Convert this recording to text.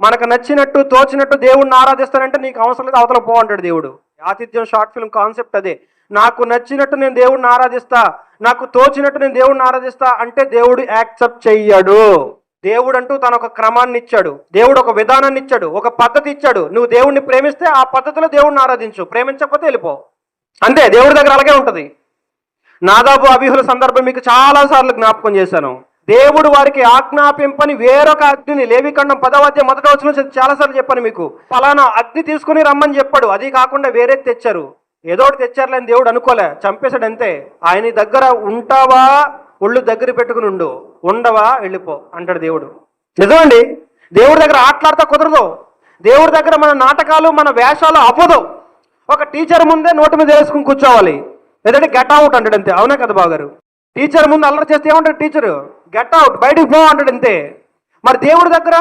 మనకు నచ్చినట్టు తోచినట్టు దేవుడిని ఆరాధిస్తానంటే నీకు అవసరం లేదు అవతల పో అంటాడు దేవుడు. ఆతిథ్యం షార్ట్ ఫిల్మ్ కాన్సెప్ట్ అదే. నాకు నచ్చినట్టు నేను దేవుడిని ఆరాధిస్తా నాకు తోచినట్టు నేను దేవుడిని ఆరాధిస్తా అంటే దేవుడు యాక్సెప్ట్ చెయ్యడు. దేవుడు అంటూ తన ఒక క్రమాన్ని ఇచ్చాడు. దేవుడు ఒక విధానాన్ని ఇచ్చాడు ఒక పద్ధతి ఇచ్చాడు. నువ్వు దేవుడిని ప్రేమిస్తే ఆ పద్ధతిలో దేవుడిని ఆరాధించు. ప్రేమించకపోతే వెళ్ళిపో. అంతే దేవుడి దగ్గర అలాగే ఉంటుంది. నాదాబు అభిహుల సందర్భం మీకు చాలా సార్లు జ్ఞాపకం చేశాను. దేవుడు వారికి ఆజ్ఞాపింపని వేరొక అగ్నిని లేవికండం పదవాద్యం మొదట వచ్చిన చాలాసార్లు చెప్పాను మీకు. ఫలానా అగ్ని తీసుకుని రమ్మని చెప్పాడు. అది కాకుండా వేరే తెచ్చారు. ఏదో ఒకటి తెచ్చారులేని దేవుడు అనుకోలే. చంపేశాడు అంతే. ఆయన దగ్గర ఉంటావా? ఒళ్ళు దగ్గర పెట్టుకుని ఉండు. ఉండవా? వెళ్ళిపో అంటాడు దేవుడు. నిజమండి. దేవుడి దగ్గర ఆటలాడతా కుదరదు. దేవుడి దగ్గర మన నాటకాలు మన వేషాలు అవ్వదు. ఒక టీచర్ ముందే నోటి మీద వేసుకుని కూర్చోవాలి. లేదంటే గెట్ అవుట్ అంటాడు అంతే. అవునా కదా బాగారు టీచర్ ముందు అల్లరి చేస్తే ఏమంటాడు టీచరు? గెట్ అవుట్ బయటికి పో అంటాడు అంతే మరి దేవుడి దగ్గర